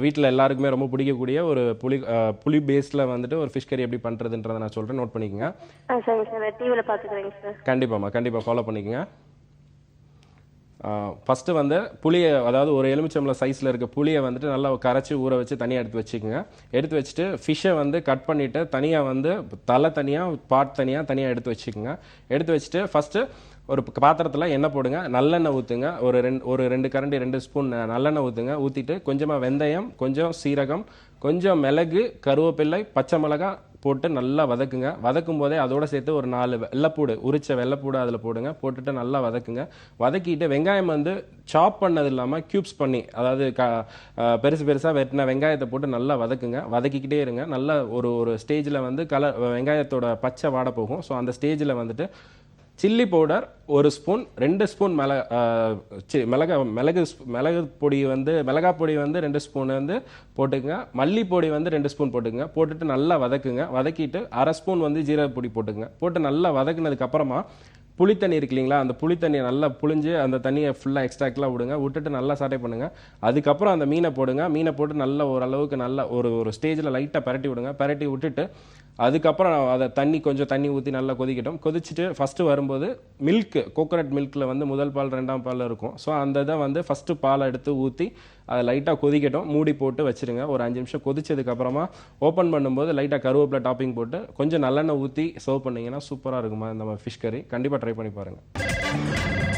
வீட்டில் எல்லாருக்குமே ரொம்ப பிடிக்கக்கூடிய ஒரு புளி புளி பேஸில் வந்துட்டு ஒரு ஃபிஷ் கறி எப்படி பண்ணுறதுன்றதை நான் சொல்கிறேன் நோட் பண்ணிக்கோங்க. சரிங்க சார். டிவியில் பார்த்துக்குறேங்க சார். கண்டிப்பாம்மா கண்டிப்பாக ஃபாலோ பண்ணிக்கோங்க. ஃபஸ்ட்டு வந்து புளியை அதாவது ஒரு எலுமிச்சம்பளம் சைஸில் இருக்க புளியை வந்துட்டு நல்லா கரைச்சி ஊற வச்சு தனியாக எடுத்து வச்சுக்கோங்க. எடுத்து வச்சுட்டு ஃபிஷ்ஷை வந்து கட் பண்ணிவிட்டு தனியாக வந்து தலை தனியாக பாட் தனியாக தனியாக எடுத்து வச்சுக்கோங்க. எடுத்து வச்சுட்டு ஃபஸ்ட்டு ஒரு பாத்திரத்தில் எண்ணெய் போடுங்க. நல்லெண்ணெய் ஊற்றுங்க ஒரு ரெண்டு ஒரு ரெண்டு கரண்டி ரெண்டு ஸ்பூன் நல்லெண்ணெய் ஊற்றுங்க ஊற்றிட்டு கொஞ்சமாக வெந்தயம் கொஞ்சம் சீரகம் கொஞ்சம் மிளகு கருவேப்பிள்ளை பச்சை மிளகாய் போட்டு நல்லா வதக்குங்க. வதக்கும் போதே அதோட சேர்த்து ஒரு நாலு வெள்ளைப்பூடு உரிச்ச வெள்ளைப்பூடு அதில் போடுங்க. போட்டுட்டு நல்லா வதக்குங்க. வதக்கிட்டு வெங்காயம் வந்து சாப் பண்ணது இல்லாமல் க்யூப்ஸ் பண்ணி அதாவது க பெருசு பெருசாக வெட்டின வெங்காயத்தை போட்டு நல்லா வதக்குங்க. வதக்கிக்கிட்டே இருங்க. நல்லா ஒரு ஒரு ஸ்டேஜில் வந்து கலர் வெங்காயத்தோட பச்சை வாட போகும். ஸோ அந்த ஸ்டேஜில் வந்துட்டு சில்லி பவுடர் ஒரு ஸ்பூன் ரெண்டு ஸ்பூன் மிள சி- மிளகா மிளகு மிளகு பொடி வந்து மிளகா பொடி வந்து ரெண்டு ஸ்பூன் வந்து போட்டுக்கங்க. மல்லி பொடி வந்து ரெண்டு ஸ்பூன் போட்டுக்கங்க. போட்டுட்டு நல்லா வதக்குங்க. வதக்கிட்டு அரை ஸ்பூன் வந்து ஜீரக பொடி போட்டுக்கங்க. போட்டு நல்லா வதக்குனதுக்கப்புறமா புளி தண்ணி இருக்கு இல்லைங்களா? அந்த புளி தண்ணியை நல்லா புளிஞ்சு அந்த தண்ணியை ஃபுல்லாக எக்ஸ்ட்ராக்ட்லாம் விடுங்க. விட்டுட்டு நல்லா சாட்டை பண்ணுங்கள் அதுக்கப்புறம் அந்த மீனை போடுங்க. மீனை போட்டு நல்லா ஓரளவுக்கு நல்ல ஒரு ஒரு ஸ்டேஜில் லைட்டாக பரட்டி விடுங்க. பரட்டி விட்டுட்டு அதுக்கப்புறம் அதை தண்ணி கொஞ்சம் தண்ணி ஊற்றி நல்லா கொதிக்கட்டும். கொதிச்சுட்டு ஃபஸ்ட்டு வரும்போது மில்க் கோகோனட் மில்கில் வந்து முதல் பால் ரெண்டாம் பால் இருக்கும். ஸோ அந்த இதை வந்து ஃபஸ்ட்டு பாலை எடுத்து ஊற்றி அதை லைட்டாக கொதிக்கட்டும். மூடி போட்டு வச்சிருங்க. ஒரு அஞ்சு நிமிஷம் கொதிச்சதுக்கப்புறமா ஓப்பன் பண்ணும்போது லைட்டாக கருவேப்பிலை டாப்பிங் போட்டு கொஞ்சம் நல்லெண்ணெய் ஊற்றி சர்வ் பண்ணிங்கன்னா சூப்பராக இருக்குமா நம்ம ஃபிஷ் கறி கண்டிப்பாக ட்ரை ட்ரை பண்ணி பாருங்கள்